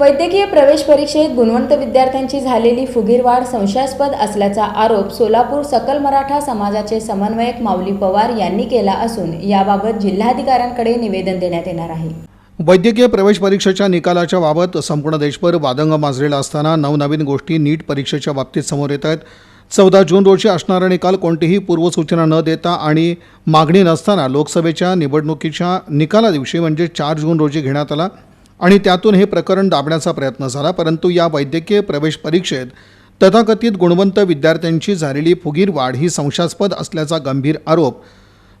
वैद्यकीय प्रवेश परीक्षेत गुणवंत विद्यार्थ्यांची झालेली फुगीरवाढ संशयास्पद असल्याचा आरोप सोलापूर सकल मराठा समाजाचे समन्वयक माऊली पवार यांनी केला असून याबाबत जिल्हाधिकाऱ्यांकडे निवेदन देण्यात येणार आहे. वैद्यकीय प्रवेश परीक्षेच्या निकालाच्या बाबत संपूर्ण देशभर वादंग माजलेला असताना नवनवीन गोष्टी नीट परीक्षेच्या बाबतीत समोर येत आहेत. चौदा जून रोजी असणारा निकाल कोणतीही पूर्वसूचना न देता आणि मागणी नसताना लोकसभेच्या निवडणुकीच्या निकाला दिवशी म्हणजे चार जून रोजी घेण्यात आला. आणि त्यातून हे प्रकरण दाबण्याचा प्रयत्न झाला परंतु या वैद्यकीय प्रवेश परीक्षेत तथाकथित गुणवंत विद्यार्थ्यांची झालेली फुगीर वाढ ही संशयास्पद असल्याचा गंभीर आरोप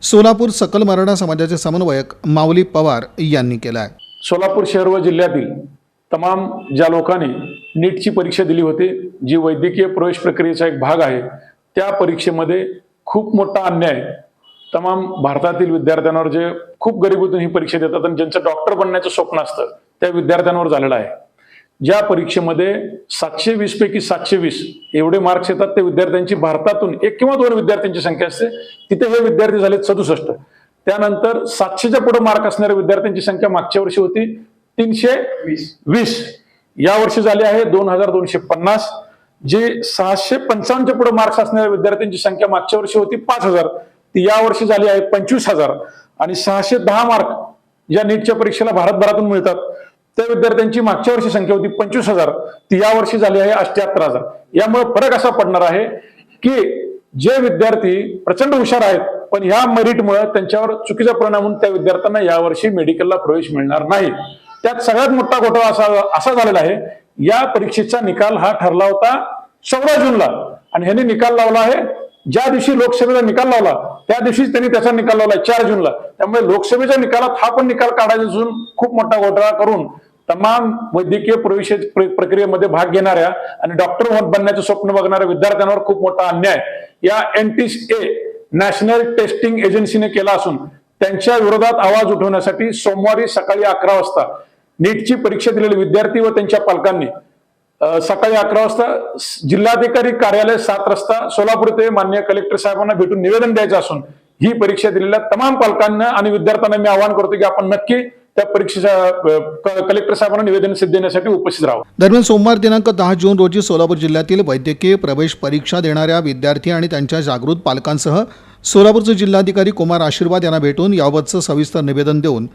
सोलापूर सकल मराठा समाजाचे समन्वयक माऊली पवार यांनी केला आहे सोलापूर शहर व जिल्ह्यातील तमाम ज्या लोकांनी नीटची परीक्षा दिली होती जी वैद्यकीय प्रवेश प्रक्रियेचा एक भाग आहे त्या परीक्षेमध्ये खूप मोठा अन्याय तमाम भारतातील विद्यार्थ्यांवर जे खूप गरिबीतून ही परीक्षा देतात आणि ज्यांचं डॉक्टर बनण्याचं स्वप्न असतं त्या विद्यार्थ्यांवर झालेलं आहे. ज्या परीक्षेमध्ये सातशे वीस पैकी सातशे वीस एवढे मार्क्स येतात त्या विद्यार्थ्यांची भारतातून एक किंवा दोन विद्यार्थ्यांची संख्या असते. तिथे हे विद्यार्थी झाले सदुसष्ट. त्यानंतर सातशेच्या पुढे मार्क असणाऱ्या विद्यार्थ्यांची संख्या मागच्या वर्षी होती तीनशे वीस. या वर्षी झाली आहे दोन हजार दोनशे पन्नास. जे सहाशे पंचावन्नच्या पुढे मार्क्स असणाऱ्या विद्यार्थ्यांची संख्या मागच्या वर्षी होती पाच हजार. ती या वर्षी झाली आहे पंचवीस हजार. आणि सहाशे दहा मार्क या नीटच्या परीक्षेला भारतभरातून मिळतात. त्या विद्यार्थ्यांची मागच्या वर्षी संख्या होती पंचवीस हजार. ती या वर्षी झाली आहे अठ्याहत्तर हजार. यामुळे फरक असा पडणार आहे की जे विद्यार्थी प्रचंड हुशार आहेत पण ह्या मेरिटमुळे त्यांच्यावर चुकीचा परिणाम होऊन त्या विद्यार्थ्यांना यावर्षी मेडिकलला प्रवेश मिळणार नाही. त्यात सगळ्यात मोठा घोटाळा असा असा झालेला आहे. या परीक्षेचा निकाल हा ठरला होता चौदा जूनला. आणि ह्यांनी निकाल लावला आहे. ज्या दिवशी लोकसभेचा निकाल लावला त्या दिवशीच त्यांनी त्याचा निकाल लावला चार जूनला. त्यामुळे लोकसभेच्या निकालात हा पण निकाल काढायचा असून खूप मोठा घोटाळा करून तमाम वैद्यकीय प्रवेश प्र- प्रक्रियेमध्ये भाग घेणाऱ्या आणि डॉक्टर बनण्याचं स्वप्न बघणाऱ्या विद्यार्थ्यांवर खूप मोठा अन्याय. या एनटीए नॅशनल टेस्टिंग एजन्सीने केला असून त्यांच्या विरोधात आवाज उठवण्यासाठी सोमवारी सकाळी अकरा वाजता नीटची परीक्षा दिलेले विद्यार्थी व त्यांच्या पालकांनी सकाळी अकरा वाजता जिल्हाधिकारी कार्यालय सात रस्ता सोलापूर येथे मान्य कलेक्टर साहेबांना भेटून निवेदन द्यायचं असून ही परीक्षा दिलेल्या तमाम पालकांना आणि विद्यार्थ्यांना मी आवाहन करतो की आपण नक्की त्या परीक्षेच्या कलेक्टर साहेबांना निवेदन सिद्ध देण्यासाठी उपस्थित राहावं. दरम्यान सोमवार दिनांक दहा जून रोजी सोलापूर जिल्ह्यातील वैद्यकीय प्रवेश परीक्षा देणाऱ्या विद्यार्थी आणि त्यांच्या जागृत पालकांसह सोलापूरचे जिल्हाधिकारी कुमार आशीर्वाद यांना भेटून याबाबतचं सविस्तर निवेदन देऊन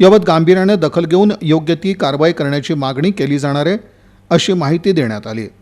याबाबत गांभीर्याने दखल घेऊन योग्य ती कारवाई करण्याची मागणी केली जाणार आहे अशी माहिती देण्यात आली.